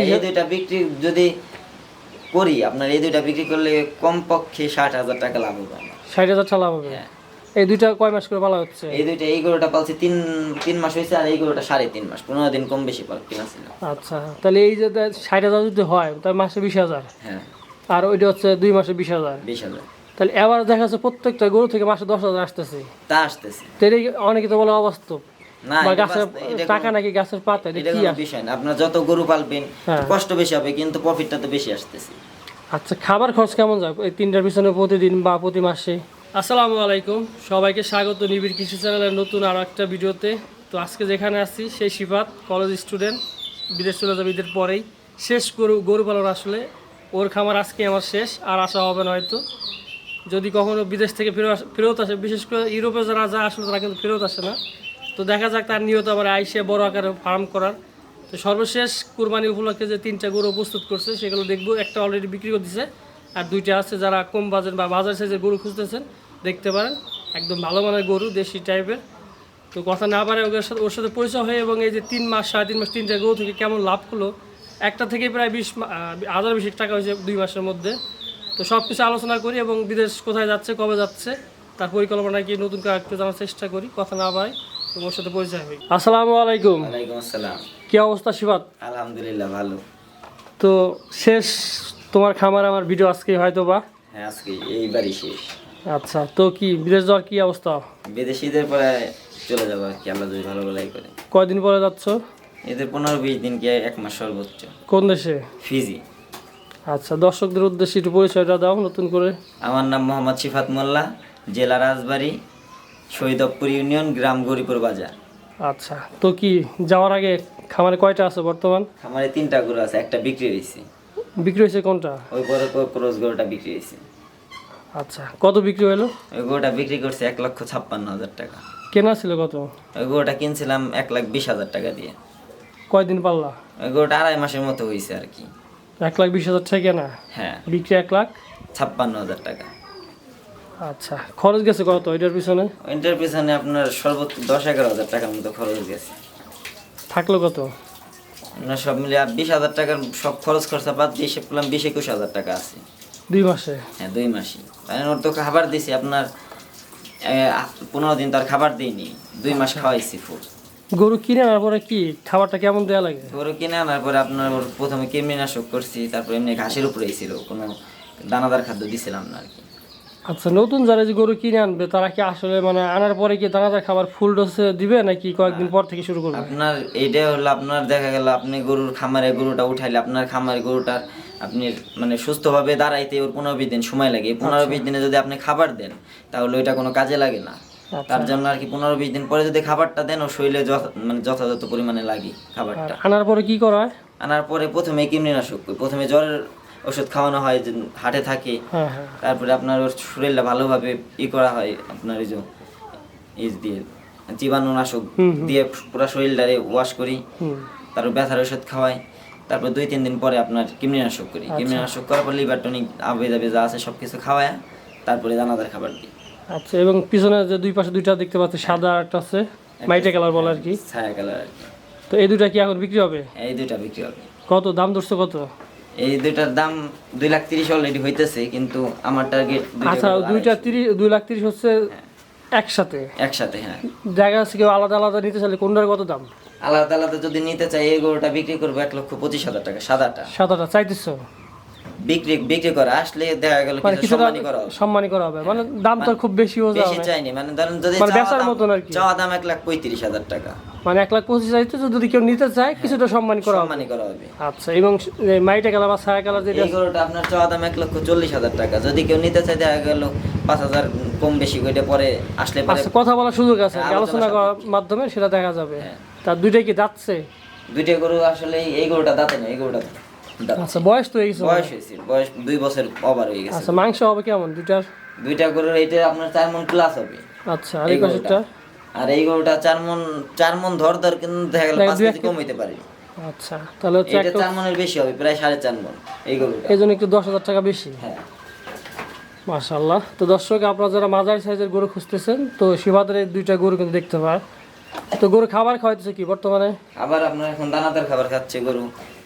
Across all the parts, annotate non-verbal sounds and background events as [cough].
এই দুইটা বিক্রি যদি করি আপনার এই দুইটা বিক্রি করলে কমপক্ষে ষাট হাজার টাকা লাভ হবে ষাট হাজার টাকা লাভ হবে? হ্যাঁ। এই দুইটা কয় মাস করে পালা হচ্ছে? এই দুইটা এই গরুটা পালছি তিন তিন মাস হয়েছে আর এই গরুটা সাড়ে তিন মাস পনেরো দিন কম বেশি পাল কিনা ছিল। আচ্ছা তাহলে এই যে ষাট হাজার যদি হয় তাহলে মাসে বিশ হাজার? হ্যাঁ। আর ওইটা হচ্ছে দুই মাসে বিশ হাজার? বিশ হাজার। তাহলে এবার দেখা যাচ্ছে প্রত্যেকটা গরু থেকে মাসে দশ হাজার আসতেছে। তা আসতেছে। তাহলে অনেকে তো বলে অবাস্তব। বা গাছের টাকা নাকি গাছের পাতা এটা এটা কি বিষয় না। আপনার যত গরু পালবেন হ্যাঁ। কষ্ট বেশি হবে কিন্তু প্রফিটটা তো বেশি আসতেছে। আচ্ছা খাবার খরচ কেমন যায়? এই তিনটার পিছনে প্রতিদিন বা প্রতি মাসে? আসসালামু আলাইকুম। সবাইকে স্বাগত নিবিড় কৃষি চ্যানেলের নতুন আরও একটা ভিডিওতে। তো আজকে যেখানে আছি সেই শিফাত কলেজ স্টুডেন্ট বিদেশ চলে যাবে ঈদের পরেই। শেষ গরু গরু পালন আসলে ওর খামার আজকে আমার শেষ আর আসা হবে না হয়তো। যদি কখনো বিদেশ থেকে ফেরত ফেরত আসে বিশেষ করে ইউরোপে যারা যা আসলে তারা কিন্তু ফেরত আসে না। তো দেখা যাক, তার নিয়ত আবার আইসে বড় আকারে ফার্ম করার। তো সর্বশেষ কুরবানি উপলক্ষে যে তিনটা গরু প্রস্তুত করছে, সেগুলো দেখব। একটা অলরেডি বিক্রি করে দিছে আর দুইটা আছে যারা কম বাজার বা বাজার সাইজের গরু খুঁজতেছেন, দেখতে পারেন। একদম ভালো মানের গরু, দেশি টাইপের তো কথা না পারে ওর সাথে ওর সাথে পরিচয় হয়ে এবং এই যে তিন মাস, সাড়ে তিন মাস তিনটা গরু থেকে কেমন লাভ হলো একটা থেকে প্রায় বিশ হাজার বেশি টাকা হয়েছে দুই মাসের মধ্যে। তো সব কিছু আলোচনা করি এবং বিদেশ কোথায় যাচ্ছে, কবে যাচ্ছে, তার পরিকল্পনা কি নতুন একটু জানার চেষ্টা করি, কথা না পাই তো ওর সাথে পরিচয় হই। আসসালামু আলাইকুম। ওয়ালাইকুম আসসালাম। কি অবস্থা শিবাত? আলহামদুলিল্লাহ ভালো। তো শেষ তোমার খামার আমার ভিডিও আজকে হয়তো বা? হ্যাঁ আজকে এইবারই শেষ। আচ্ছা তো কি বিদেশ যাওয়ার কি অবস্থা? বিদেশিদের পরে চলে যাব আর কি আল্লাহ যদি ভালো বলাই করে। কয়দিন পরে যাচ্ছ? এদের পনেরো বিশ দিন কি এক মাস সর্বোচ্চ। কোন দেশে? ফিজি। আচ্ছা দর্শকদের উদ্দেশ্যে একটু পরিচয়টা দাও নতুন করে। আমার নাম মোহাম্মদ সিফাত মোল্লা জেলা রাজবাড়ী শহীদপুর ইউনিয়ন গ্রাম গরিপুর বাজার। আচ্ছা তো কি যাওয়ার আগে খামারে কয়টা আছে বর্তমান? খামারে তিনটা গরু আছে একটা বিক্রি হয়েছে। বিক্রি হয়েছে কোনটা? ওই বড় ক্রোজ গরুটা বিক্রি হয়েছে। আচ্ছা কত বিক্রি হলো? ওই গরুটা বিক্রি করছে এক লক্ষ ছাপ্পান্ন হাজার টাকা। কেনা ছিল কত? ওই গরুটা কিনছিলাম এক লাখ বিশ হাজার টাকা দিয়ে। কয়দিন পাল্লা? ওই গরুটা আড়াই মাসের মতো হয়েছে আর কি। এক লাখ বিশ হাজার টাকা কেনা? হ্যাঁ। বিক্রি এক লাখ? ছাপ্পান্ন হাজার টাকা। আচ্ছা খরচ গেছে কত? এটার পিছনে? ওইটার পিছনে আপনার সর্বোচ্চ দশ এগারো হাজার টাকার মতো খরচ গেছে। থাকল কত? আপনার সব মিলে আর বিশ হাজার টাকার সব খরচ খরচা বাদ দিয়ে হিসেব করলাম বিশ একুশ হাজার টাকা আছে। দুই মাসে? হ্যাঁ দুই মাসই মানে ওর তো খাবার দিছি আপনার পনেরো দিন তার খাবার দিইনি। দুই মাস খাওয়াইছি ফুড গরু কিনে আনার পরে কি খাবারটা কেমন দেওয়া লাগে? গরু কিনে আনার পরে আপনার প্রথমে কৃমিনাশক করছি তারপর এমনি ঘাসের উপরেই ছিল কোনো দানাদার খাদ্য দিছিলাম না আর কি। আচ্ছা নতুন যারা যে গরু কিনে আনবে তারা কি আসলে মানে আনার পরে কি দানাদার খাবার ফুল ডোসে দিবে নাকি কয়েকদিন পর থেকে শুরু করবে? আপনার এইটা হলো আপনার দেখা গেল আপনি গরুর খামারে গরুটা উঠাইলে আপনার খামারে গরুটার আপনি মানে সুস্থভাবে দাঁড়াইতে ওর পনেরো বিশ দিন সময় লাগে। পনেরো বিশ দিনে যদি আপনি খাবার দেন তাহলে ওইটা কোনো কাজে লাগে না। তার জন্য আর কি পনেরো বিশ দিন পরে যদি খাবারটা দেন ও শরীরে মানে যথাযথ পরিমাণে লাগে খাবারটা। আনার পরে কি করা হয়? আনার পরে প্রথমে কৃমিনাশক প্রথমে জ্বরের ওষুধ খাওয়ানো হয় যে হাটে থাকে। হ্যাঁ হ্যাঁ। তারপরে আপনার ওর শরীরটা ভালোভাবে ই করা হয় আপনার এই যে ইস দিয়ে জীবাণুনাশক দিয়ে পুরো শরীরটারে ওয়াশ করি। তারপর ব্যথার ওষুধ খাওয়াই। তারপর দুই তিন দিন পরে আপনার কৃমিনাশক করি। কৃমিনাশক করার পর লিভার টনিক আবে যাবে যা আছে সব কিছু খাওয়ায় তারপরে দানাদার খাবার দিই। আচ্ছা এবং পিছনে যে দুই পাশে দুইটা দেখতে পাচ্ছি সাদা একটা আছে মাইটে কালার বলে আর কি। ছায়া কালার তো এই দুইটা কি এখন বিক্রি হবে? এই দুইটা বিক্রি হবে। কত? দাম ধরছে কত? এই দুইটার দাম দুই লাখ তিরিশ অলরেডি হইতেছে কিন্তু আমার টার্গেট আচ্ছা দুইটা তিরিশ দুই লাখ তিরিশ হচ্ছে একসাথে? একসাথে হ্যাঁ। জায়গা আছে কেউ আলাদা আলাদা নিতে চাইলে কোনটার কত দাম? আলাদা আলাদা যদি নিতে চাই এই গরুটা বিক্রি করব এক লক্ষ পঁচিশ হাজার টাকা সাদাটা। সাদাটা চাইতেছ? বিক্রি বিক্রি করা আসলে দেখা গেল মানে কিছু সম্মানই করা। হবে। সম্মানই করা হবে। মানে দাম তো খুব বেশি হয়ে বেশি চাইনি মানে ধরেন যদি মানে বেচার মতন আর কি। চাওয়া দাম এক লাখ পঁয়ত্রিশ হাজার টাকা। মানে এক লাখ পঁচিশ চাইতে যদি কেউ নিতে চায় কিছুটা সম্মানই করা হবে। সম্মানই করা হবে। আচ্ছা এবং মাইটে কালার বা ছায়া কালার যেটা এই গরুটা আপনার চাওয়া দাম এক লক্ষ চল্লিশ হাজার টাকা। যদি কেউ নিতে চায় দেখা গেল পাঁচ হাজার কম বেশি করে পরে আসলে পরে আচ্ছা কথা বলার সুযোগ আছে। হ্যাঁ, আলোচনা করার মাধ্যমে সেটা দেখা যাবে। হ্যাঁ। তার দুইটাই কি যাচ্ছে দুইটা গরু আসলে এই গরুটা দাঁতে না এই গরুটা আচ্ছা বয়স তো বয়স হয়েছে বয়স দুই বছর ওভার হয়ে গেছে। আচ্ছা মাংস হবে কেমন দুইটার? দুইটা গরুর এইটা আপনার চার মন প্লাস হবে। আচ্ছা আর এই গরুটা। আর এই গরুটা চার মন চার মন ধর ধর কিন্তু দেখা গেল পাঁচ কেজি কম হইতে পারে। আচ্ছা তাহলে হচ্ছে এটা চার মনের বেশি হবে প্রায় সাড়ে চার মন এই গরুটা। এই জন্য একটু দশ হাজার টাকা বেশি। হ্যাঁ। মাশাল্লাহ তো দর্শক আপনারা যারা মাঝারি সাইজের গরু খুঁজতেছেন তো শিবাদের এই দুইটা গরু কিন্তু দেখতে পায়। তো গরু খাবার খাওয়াইতেছে কি বর্তমানে? আবার আপনার এখন দানাদার খাবার খাচ্ছে গরু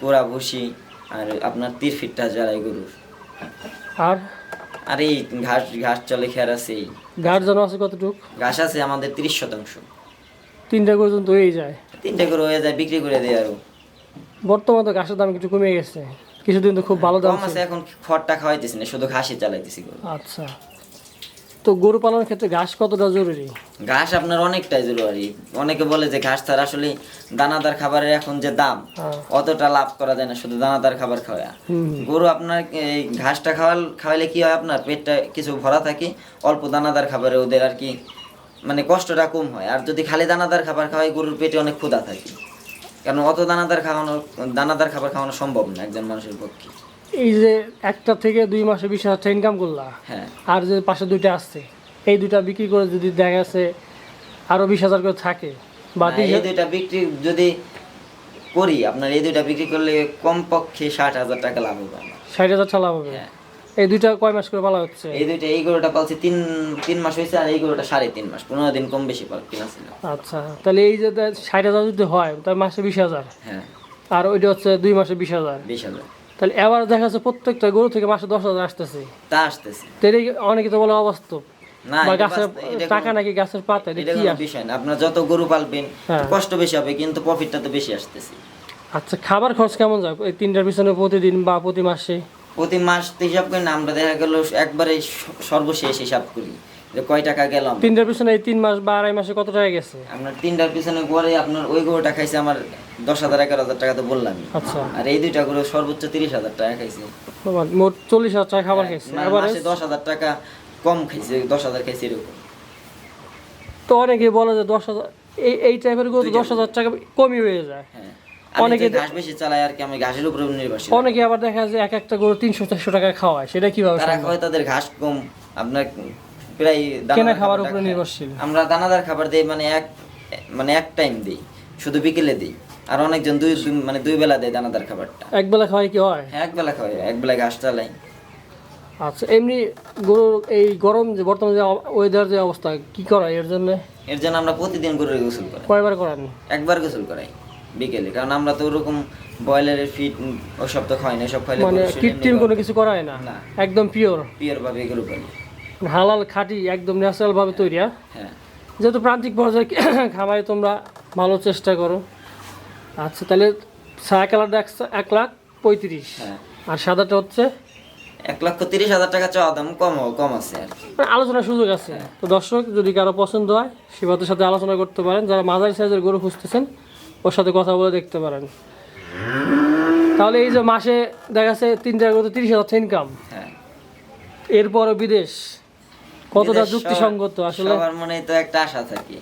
পোড়া ভুসি আর আপনার তীর ফিটটা জ্বালাই গরুর। আর? আর এই ঘাস ঘাস চলে খেয়ার আছে ঘাস জন জানো আছে কতটুক? ঘাস আছে আমাদের তিরিশ শতাংশ। তিনটা গরু তো হয়ে যায়। তিনটা গরু হয়ে যায় বিক্রি করে দেয় আরও। বর্তমানে তো ঘাসের দাম কিছু কমে গেছে। কিছুদিন তো খুব ভালো দাম আছে এখন খড়টা খাওয়াইতেছি না শুধু ঘাসই চালাইতেছি গরু। আচ্ছা। তো গরু পালনের ক্ষেত্রে ঘাস কতটা জরুরি? ঘাস আপনার অনেকটাই জরুরি। অনেকে বলে যে ঘাস ছাড়া আসলে দানাদার খাবারের এখন যে দাম হ্যাঁ। অতটা লাভ করা যায় না শুধু দানাদার খাবার খাওয়া। গরু আপনার এই ঘাসটা খাওয়াল খাওয়াইলে কি হয় আপনার? পেটটা কিছু ভরা থাকে অল্প দানাদার খাবারে ওদের আর কি মানে কষ্টটা কম হয়। আর যদি খালি দানাদার খাবার খাওয়াই গরুর পেটে অনেক ক্ষুধা থাকে। কারণ অত দানাদার খাওয়ানো দানাদার খাবার খাওয়ানো সম্ভব না একজন মানুষের পক্ষে। এই যে একটা থেকে দুই মাসে বিশ হাজার টাকা ইনকাম করলা হ্যাঁ। আর যে পাশে দুইটা আসছে এই দুইটা বিক্রি করে যদি দেখা গেছে আরও বিশ হাজার করে থাকে বা এই দুইটা বিক্রি যদি করি আপনার এই দুইটা বিক্রি করলে কমপক্ষে ষাট হাজার টাকা লাভ হবে আমার। ষাট হাজার টাকা লাভ হবে? হ্যাঁ। এই দুইটা কয় মাস করে পালা হচ্ছে? এই দুইটা এই গরুটা পালছি তিন তিন মাস হয়েছে আর এই গরুটা সাড়ে তিন মাস পনেরো দিন কম বেশি পাল কিনা ছিল। আচ্ছা তাহলে এই যে ষাট হাজার যদি হয় তাহলে মাসে বিশ হাজার। হ্যাঁ। আর ওইটা হচ্ছে দুই মাসে বিশ হাজার। বিশ হাজার। তাহলে এবার দেখা যাচ্ছে প্রত্যেকটা গরু থেকে মাসে দশ হাজার আসতেছে। তা আসতেছে। অনেকে তো বলে অবাস্তব। না বা এটা গাছের বাস্তব- এটা টাকা নাকি গাছের পাতা এটা এটা কি বিষয় না। আপনার যত গরু পালবেন হ্যাঁ। কষ্ট বেশি হবে কিন্তু প্রফিটটা তো বেশি আসতেছে। আচ্ছা খাবার খরচ কেমন এই তিনটার পিছনে প্রতিদিন বা প্রতি মাসে? প্রতি মাস হিসাব করি না আমরা দেখা গেল একবারে সর্বশেষ হিসাব করি। যে কয় টাকা গেলাম? তিনটার পিছনে এই তিন মাস বা আড়াই মাসে কত টাকা গেছে? আপনার তিনটার পিছনে পরে আপনার ওই গরুটা খাইছে আমার দশ হাজার এগারো হাজার টাকা তো বললামই। আচ্ছা। আর এই দুইটা গরু সর্বোচ্চ তিরিশ হাজার টাকা খাইছে। মোট চল্লিশ হাজার টাকা খাবার খাইছে। মানে মাসে দশ হাজার টাকা কম খাইছে দশ হাজার খাইছে এরকম। তো অনেকে বলে যে দশ হাজার এই এই টাইপের গরু দশ হাজার টাকা কমই হয়ে যায়। হ্যাঁ অনেকে ঘাস বেশি চালায় আর কি আমি ঘাসের উপরে নির্ভরশীল। অনেকে আবার দেখা যায় এক একটা গরু তিনশো চারশো টাকা খাওয়ায় সেটা কীভাবে তারা? খাওয়ায় তাদের ঘাস কম। আপনার প্রায় কেনা খাবার উপরে নির্ভরশীল। আমরা দানাদার খাবার দেই মানে এক মানে এক টাইম দিই শুধু বিকেলে দিই। আর অনেকজন দুই মানে দুই বেলা দেয় দানাদার খাবারটা। এক বেলা খাওয়াই কি হয়? হ্যাঁ এক বেলা খাওয়াই এক বেলা ঘাস চালাই। আচ্ছা এমনি গরু এই গরম যে বর্তমানে যে ওয়েদার যে অবস্থা কি করা এর জন্য? এর জন্য আমরা প্রতিদিন গরুর গোসল করাই। কয়বার করান? একবার গোসল করাই বিকেলে। কারণ আমরা তো ওরকম ব্রয়লারের ফিট ওসব তো খাই না সব খাইলে মানে কৃত্রিম কোনো কিছু করা হয় না? না। একদম পিওর পিওর ভাবে গরু পালি। হালাল খাঁটি একদম ন্যাচারাল ভাবে তৈরি হ্যাঁ? হ্যাঁ। যেহেতু প্রান্তিক পর্যায়ে [coughs] খামারে তোমরা ভালো চেষ্টা করো। আচ্ছা তাহলে সাদা কালারটা একশো- এক লাখ পঁয়ত্রিশ। হ্যাঁ। আর সাদাটা হচ্ছে? এক লক্ষ তিরিশ হাজার টাকা চাওয়া দাম কম কম আছে আর মানে আলোচনার সুযোগ আছে। তো দর্শক যদি কারও পছন্দ হয় শিবাতের সাথে আলোচনা করতে পারেন। যারা মাঝারি সাইজের গরু খুঁজতেছেন ওর সাথে কথা বলে দেখতে পারেন। তাহলে এই যে মাসে দেখা যাচ্ছে তিনটা গরু তিরিশ হাজার ইনকাম হ্যাঁ। এরপরও বিদেশ। কতটা যুক্তিসঙ্গত আসলে? সবার মনে তো একটা আশা থাকে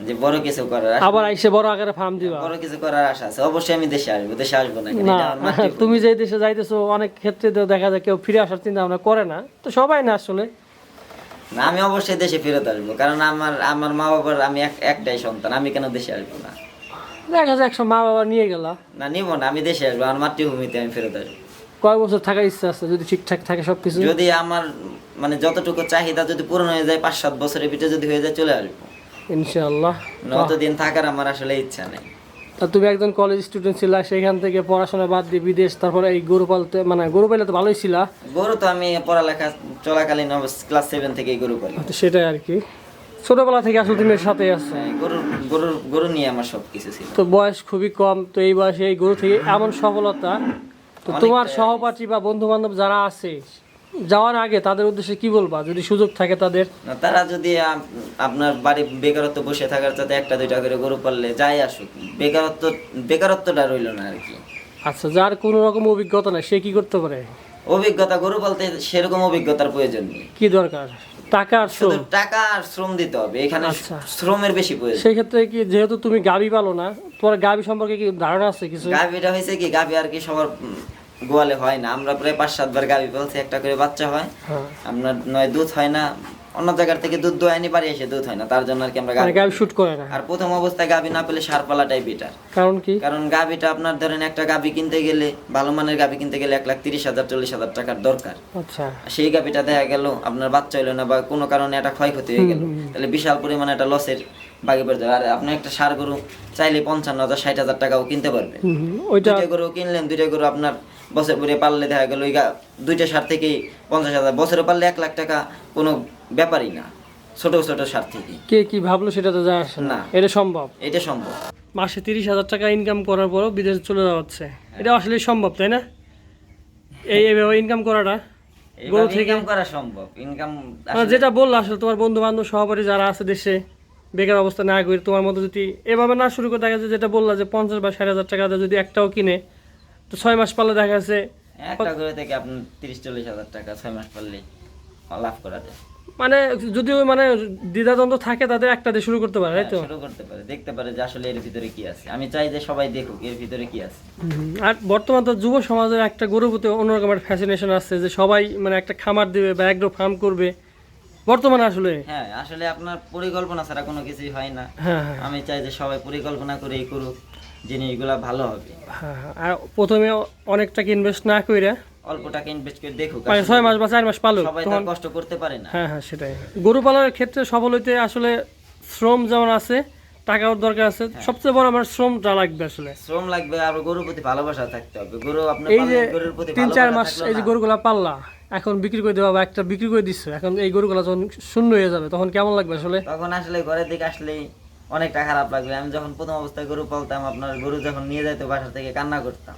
যে বড় কিছু করার আশা- আবার আইসে বড় আকারে ফার্ম দিবা। বড় কিছু করার আশা আছে। অবশ্যই আমি দেশে আসব দেশে আসব না? আমার। তুমি যে দেশে যাইতেছো অনেক ক্ষেত্রে তো দেখা যায় কেউ ফিরে আসার চিন্তা ভাবনা করে না। তো সবাই না আসলে। না আমি অবশ্যই দেশে ফেরত আসব। কারণ আমার আমার মা বাবার আমি এক- একটাই সন্তান আমি কেন দেশে আসব না? দেখা যায় একসময় মা বাবা নিয়ে গেলা। না নিব না আমি দেশে আসব আমার মাতৃভূমিতে আমি ফেরত আসব। কয় বছর থাকার ইচ্ছা আছে? যদি ঠিকঠাক থাকে সব কিছু যদি আমার মানে যতটুকু চাহিদা যদি পূরণ হয়ে যায় পাঁচ সাত বছরের ভিতরে যদি হয়ে যায় চলে আসব। ইনশাআল্লাহ। অতদিন থাকার আমার আসলে ইচ্ছা নেই। তা তুমি একজন কলেজ স্টুডেন্ট ছিলা সেখান থেকে পড়াশোনা বাদ দিয়ে বিদেশ তারপরে এই গরু পালতে মানে গরু পাইলে তো ভালোই ছিলা। গরু তো আমি পড়ালেখা চলাকালীন ক্লাস সেভেন থেকেই গরু পালি। তো সেটাই আর কি। ছোটবেলা থেকে আসলে তুমি সাথে আছো। হ্যাঁ, গরু গরু গরু নিয়ে আমার সব কিছু ছিল। তো বয়স খুবই কম তো এই বয়সে এই গরু থেকে এমন সফলতা তোমার সহপাঠী বা বন্ধু বান্ধব যারা আছে যাওয়ার আগে তাদের উদ্দেশ্যে কি বলবা? যদি সুযোগ থাকে তাদের। তারা যদি আপনার বাড়ি বেকারত্ব বসে থাকার সাথে একটা দুইটা করে গরু পাললে যাই আসুক বেকারত্ব বেকারত্বটা রইল না আর কি। আচ্ছা যার কোনো রকম অভিজ্ঞতা নাই সে কি করতে পারে? অভিজ্ঞতা গরু পালতে সেরকম অভিজ্ঞতার প্রয়োজন নেই। কি দরকার? টাকা আর শ্রম। টাকা আর শ্রম দিতে হবে এখানে আচ্ছা। শ্রমের বেশি প্রয়োজন। সেই ক্ষেত্রে কি যেহেতু তুমি গাবি পালো না তোমার গাবি সম্পর্কে কি ধারণা আছে কিছু? গাভিটা হয়েছে কি গাভি আর কি সবার গোয়ালে হয় না। আমরা প্রায় পাঁচ সাতবার গাভি পালছি একটা করে বাচ্চা হয়। হ্যাঁ। আপনার নয় দুধ হয় না। অন্য জায়গার থেকে দুধ দোয়া আনি বাড়ি এসে দুধ হয় না। তার জন্য আর কি আমরা মানে গাভী শুট করে না। আর প্রথম অবস্থায় গাভী না পেলে সার পালাটাই বেটার কারণ কি? কারণ গাভীটা আপনার ধরেন একটা গাভী কিনতে গেলে ভালো মানের গাভী কিনতে গেলে এক লাখ তিরিশ হাজার চল্লিশ হাজার টাকার দরকার। আচ্ছা। সেই গাভীটা দেখা গেল আপনার বাচ্চা হইল না বা কোনো কারণে একটা ক্ষয়ক্ষতি হয়ে গেল। তাহলে বিশাল পরিমাণে একটা লসের বাগে পড়ে যাবে। আর আপনি একটা সার গরু চাইলে পঞ্চান্ন হাজার ষাট হাজার টাকাও কিনতে পারবেন। ওইটা গরু কিনলেন দুইটা গরু আপনার বছর পরে পারলে দেখা গেল ওই দুইটা সার থেকেই পঞ্চাশ হাজার। বছরে পারলে এক লাখ টাকা কোনো ব্যাপারই না ছোট ছোট সার থেকে। কে কি ভাবলো সেটা তো জানা না। এটা সম্ভব? এটা সম্ভব। মাসে তিরিশ হাজার টাকা ইনকাম করার পরও বিদেশে চলে যাওয়া হচ্ছে। এটা আসলে সম্ভব তাই না? এই এইভাবে ইনকাম করাটা গরু থেকে ইনকাম করা সম্ভব। ইনকাম যেটা বলল আসলে তোমার বন্ধু বান্ধব সহপাঠী যারা আছে দেশে বেকার অবস্থা না করে তোমার মতো যদি এভাবে না শুরু করে দেখা যাচ্ছে যেটা বললা যে পঞ্চাশ বা ষাট হাজার টাকা যদি একটাও কিনে তো ছয় মাস পারলে দেখা যাচ্ছে একটা থেকে আপনার তিরিশ চল্লিশ হাজার টাকা ছয় মাস পারলে লাভ করা যায়। মানে যদি ওই মানে দ্বিধাদ্বন্দ্ব থাকে তাদের একটা দিয়ে শুরু করতে পারে তো? শুরু করতে পারে দেখতে পারে যে আসলে এর ভিতরে কি আছে। আমি চাই যে সবাই দেখুক এর ভিতরে কি আছে। আর বর্তমান তো যুব সমাজের একটা গরুর প্রতি অন্যরকম একটা ফ্যাসিনেশন আছে যে সবাই মানে একটা খামার দিবে বা একদম ফার্ম করবে। বর্তমানে আসলে? হ্যাঁ আসলে আপনার পরিকল্পনা ছাড়া কোনো কিছুই হয় না। হ্যাঁ হ্যাঁ। আমি চাই যে সবাই পরিকল্পনা করে করুক। জিনিসগুলা ভালো হবে। হ্যাঁ হ্যাঁ। আর প্রথমে অনেক টাকা ইনভেস্ট না করে অল্প টাকা ইনভেস্ট করে দেখুক মানে ছয় মাস বা চার মাস পালো সবাই তো কষ্ট করতে পারে না। হ্যাঁ হ্যাঁ সেটাই। গরু পালনের ক্ষেত্রে সফল হইতে আসলে শ্রম যেমন আছে টাকাও দরকার আছে হ্যাঁ। সবচেয়ে বড় আমার শ্রমটা লাগবে আসলে। শ্রম লাগবে আর গরুর প্রতি ভালোবাসা থাকতে হবে। গরু আপনার এই যে গরুর প্রতি তিন চার মাস এই যে গরুগুলা পাল্লা এখন বিক্রি করে দেওয়া বা একটা বিক্রি করে দিচ্ছে এখন এই গরুগুলা যখন শূন্য হয়ে যাবে তখন কেমন লাগবে আসলে? তখন আসলে ঘরের দিকে আসলেই অনেকটা খারাপ লাগবে আমি যখন প্রথম অবস্থায় গরু পালতাম আপনার গরু যখন নিয়ে যাইতো বাসা থেকে কান্না করতাম।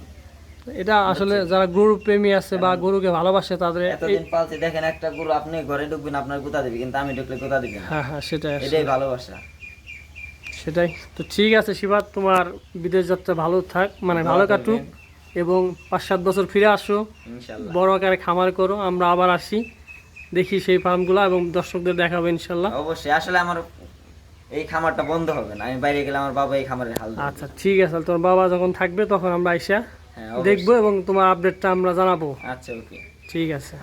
এটা আসলে যারা গরু প্রেমী আছে বা গরুকে ভালোবাসে তাদের এতদিন পালছি দেখেন একটা গরু আপনি ঘরে ঢুকবেন আপনার গুতা দিবে? কিন্তু আমি ঢুকলে গুতা দিবে? হ্যাঁ হ্যাঁ সেটাই এটাই ভালোবাসা। সেটাই। তো ঠিক আছে শিবাত তোমার বিদেশ যাত্রা ভালো থাক মানে ভালো কাটুক এবং পাঁচ সাত বছর ফিরে আসো। বড় আকারে খামার করো আমরা আবার আসি। দেখি সেই ফার্মগুলো এবং দর্শকদের দেখাবো ইনশাল্লাহ। অবশ্যই। আসলে আমার এই খামারটা বন্ধ হবে না। আমি বাইরে গেলে আমার বাবা এই খামারের হাল আচ্ছা ঠিক আছে তোর তোমার বাবা যখন থাকবে তখন আমরা আইসা হ্যাঁ দেখব এবং তোমার আপডেটটা আমরা জানাব। আচ্ছা ওকে ঠিক আছে।